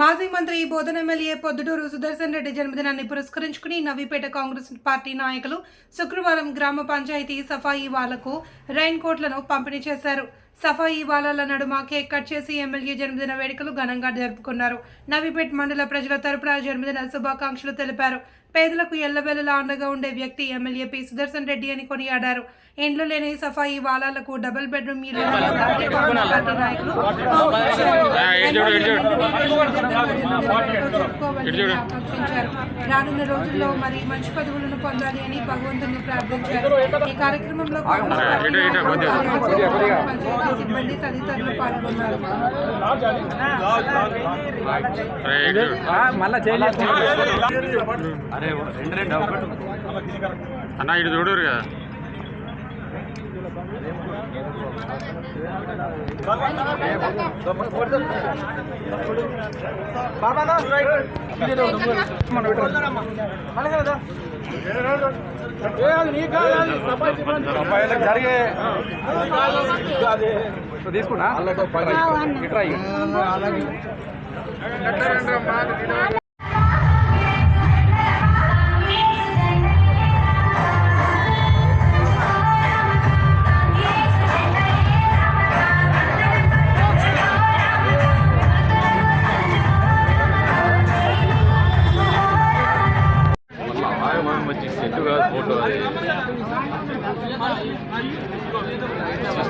మాజీ మంత్రి బోధన ఎమ్మెల్యే పొద్దుటూరు సుదర్శన్ రెడ్డి జన్మదినాన్ని పురస్కరించుకుని నవీపేట కాంగ్రెస్ పార్టీ నాయకులు శుక్రవారం గ్రామ పంచాయతీ సఫాయి వాళ్ళకు రైన్ కోట్లను పంపిణీ చేశారు. సఫాయి వాలాల నడుమ కేక్ కట్ చేసి ఎమ్మెల్యే జన్మదిన వేడుకలు ఘనంగా జరుపుకున్నారు. నవీపేట్ మండల ప్రజల తరపున జన్మదిన శుభాకాంక్షలు తెలిపారు. పేదలకు ఎల్లవేళలా అండగా ఉండే వ్యక్తి ఎమ్మెల్యే పి సుదర్శన్ రెడ్డి అని కొనియాడారు ఇండ్లు లేని సఫాయి వాలాలకు డబుల్ బెడ్రూమ్ ఇళ్ళు రానున్న రోజుల్లో మరి మంచి పదవులను పొందాలి అని భగవంతుని ప్రార్థించారు ఈ కార్యక్రమంలో సిబ్బంది తదితరులు పాల్గొన్నారు మళ్ళా అరే రెండు రెండు ఒకటి అన్న ఇటు చూడరు కదా. జరిగే తీసుకున్నా ఇట్రా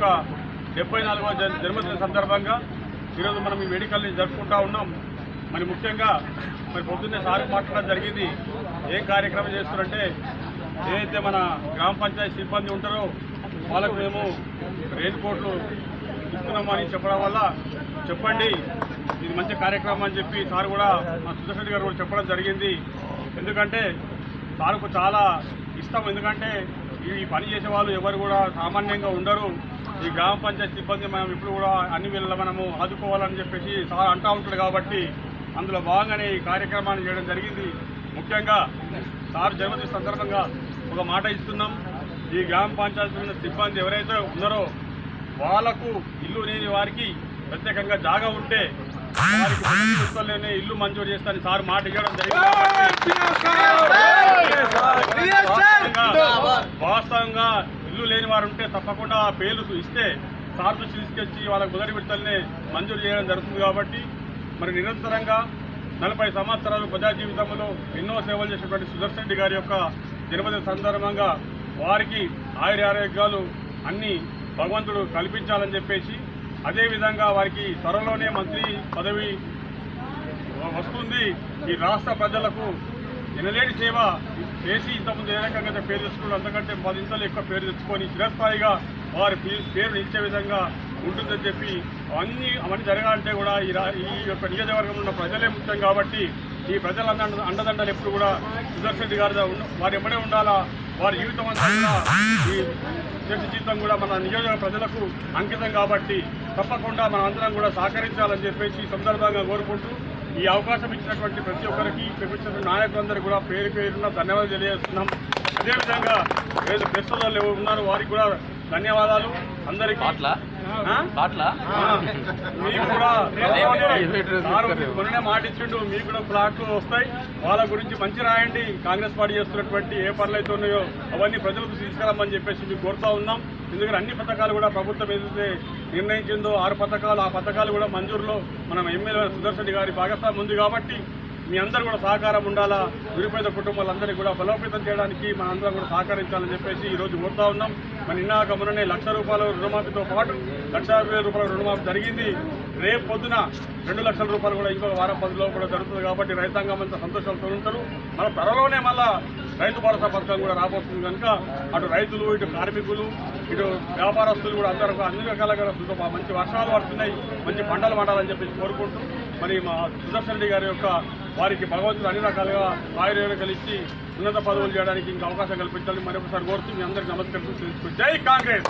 యొక్క డెబ్బై నాలుగవ జన్మదిన సందర్భంగా ఈరోజు మనం ఈ వేడుకల్ని జరుపుకుంటా ఉన్నాం. మరి ముఖ్యంగా మరి పొద్దున్నే సార్ మాట్లాడడం జరిగింది. ఏం కార్యక్రమం చేస్తున్నారంటే ఏదైతే మన గ్రామ పంచాయతీ సిబ్బంది ఉంటారో వాళ్ళకు మేము రెయిన్ కోట్లు ఇస్తున్నామని చెప్పడం వల్ల చెప్పండి ఇది మంచి కార్యక్రమం అని చెప్పి సార్ కూడా మా సుదర్శన్ గారు కూడా చెప్పడం జరిగింది. ఎందుకంటే సార్కు చాలా ఇష్టం. ఎందుకంటే ఈ పని చేసే వాళ్ళు ఎవరు కూడా సామాన్యంగా ఉండరు. ఈ గ్రామ పంచాయతీ సిబ్బంది మనం ఇప్పుడు కూడా అన్ని వేళ మనము ఆదుకోవాలని చెప్పేసి సార్ అంటా ఉంటాడు కాబట్టి అందులో భాగంగానే ఈ కార్యక్రమాన్ని చేయడం జరిగింది. ముఖ్యంగా సార్ జన్మదిన సందర్భంగా ఒక మాట ఇస్తున్నాం. ఈ గ్రామ పంచాయతీ సిబ్బంది ఎవరైతే ఉన్నారో వాళ్ళకు ఇల్లు లేని వారికి ప్రత్యేకంగా జాగా ఉంటే వారికి ఇల్లు మంజూరు చేస్తానని సార్ మాట ఇవ్వడం జరిగింది వాస్తవంగా- లేని వారు ఉంటే తప్పకుండా ఆ పేర్లు ఇస్తే సార్ తీసుకొచ్చి వాళ్ళకు మొదటి విడతల్ని మంజూరు చేయడం జరుగుతుంది కాబట్టి మరి నిరంతరంగా నలభై సంవత్సరాలు ప్రజా జీవితంలో ఎన్నో సేవలు చేసినటువంటి సుదర్శన్ రెడ్డి గారి యొక్క జన్మదిన సందర్భంగా వారికి ఆయుర ఆరోగ్యాలు అన్ని భగవంతుడు కల్పించాలని చెప్పేసి అదేవిధంగా వారికి త్వరలోనే మంత్రి పదవి వస్తుంది. ఈ రాష్ట్ర ప్రజలకు ఎనలేని సేవ చేసి ఇంతకుముందు ఏ రకంగా పేరు తెచ్చుకున్నారు అంతకంటే పదింతలు ఎక్కువ పేరు తెచ్చుకొని చిరస్థాయిగా వారి పేరు నిలిచే విధంగా ఉంటుందని చెప్పి అవన్నీ అవన్నీ జరగాలంటే కూడా ఈ ఈ యొక్క నియోజకవర్గంలో ఉన్న ప్రజలే ముఖ్యం కాబట్టి ఈ ప్రజల అండ అండదండలు ఎప్పుడు కూడా సుదర్శన్ రెడ్డి గారి వారు ఎప్పుడే ఉండాలా? వారి జీవితం అంతా ఈ దేశ జీవితం కూడా మన నియోజక ప్రజలకు అంకితం కాబట్టి తప్పకుండా మన అందరం కూడా సహకరించాలని చెప్పేసి సందర్భంగా కోరుకుంటూ ఈ అవకాశం ఇచ్చినటువంటి ప్రతి ఒక్కరికి ప్రభుత్వ నాయకులందరూ కూడా పేరు పేరున ధన్యవాదాలు తెలియజేస్తున్నాం. అదేవిధంగా ఏదో ప్రెస్ ఉన్నారు వారికి కూడా ధన్యవాదాలు. అందరికీ మొన్ననే మాట ఇచ్చిండు మీకు కూడా ఫ్లాట్లు వస్తాయి. వాళ్ళ గురించి మంచి రాయండి. కాంగ్రెస్ పార్టీ చేస్తున్నటువంటి ఏ పనులు అయితే ఉన్నాయో అవన్నీ ప్రజలకు తీసుకురమ్మని చెప్పేసి మీకు కోరుతా ఉన్నాం. ఎందుకంటే అన్ని పథకాలు కూడా ప్రభుత్వం ఏదైతే నిర్ణయించిందో ఆరు పథకాలు ఆ పథకాలు కూడా మంజూరులో. మనం ఎమ్మెల్యే సుదర్శన్ గారి భాగస్వామ్యం ఉంది కాబట్టి మీ అందరూ కూడా సహకారం ఉండాలా? నిరుపేద కుటుంబాలందరికీ కూడా బలోపేతం చేయడానికి మన అందరం కూడా సహకరించాలని చెప్పేసి ఈరోజు కోరుతా ఉన్నాం. మన నిన్నాక మొన్ననే లక్ష రూపాయల రుణమాఫీతో పాటు లక్ష యాభై వేల రూపాయల రుణమాఫీ జరిగింది. రేపు పొద్దున రెండు లక్షల రూపాయలు కూడా ఇంకొక వారం పదిలో కూడా జరుగుతుంది కాబట్టి రైతాంగం అంతా సంతోషాలతో ఉంటారు. మన త్వరలోనే మళ్ళా రైతు భరోసా పథకం కూడా రాబోతుంది కనుక అటు రైతులు ఇటు కార్మికులు ఇటు వ్యాపారస్తులు కూడా అందరూ అన్ని రకాలుగా మంచి వర్షాలు పడుతున్నాయి మంచి పంటలు పండాలని చెప్పి కోరుకుంటూ మరి మా సుదర్శన్ రెడ్డి గారి యొక్క వారికి భగవంతుడు అన్ని రకాలుగా ఆయుర్వేదం కలిసి ఉన్నత పదవులు చేయడానికి ఇంకా అవకాశం కల్పించాలని మరొకసారి కోరుతూ మీ అందరికీ నమస్కరిస్తూ జై కాంగ్రెస్!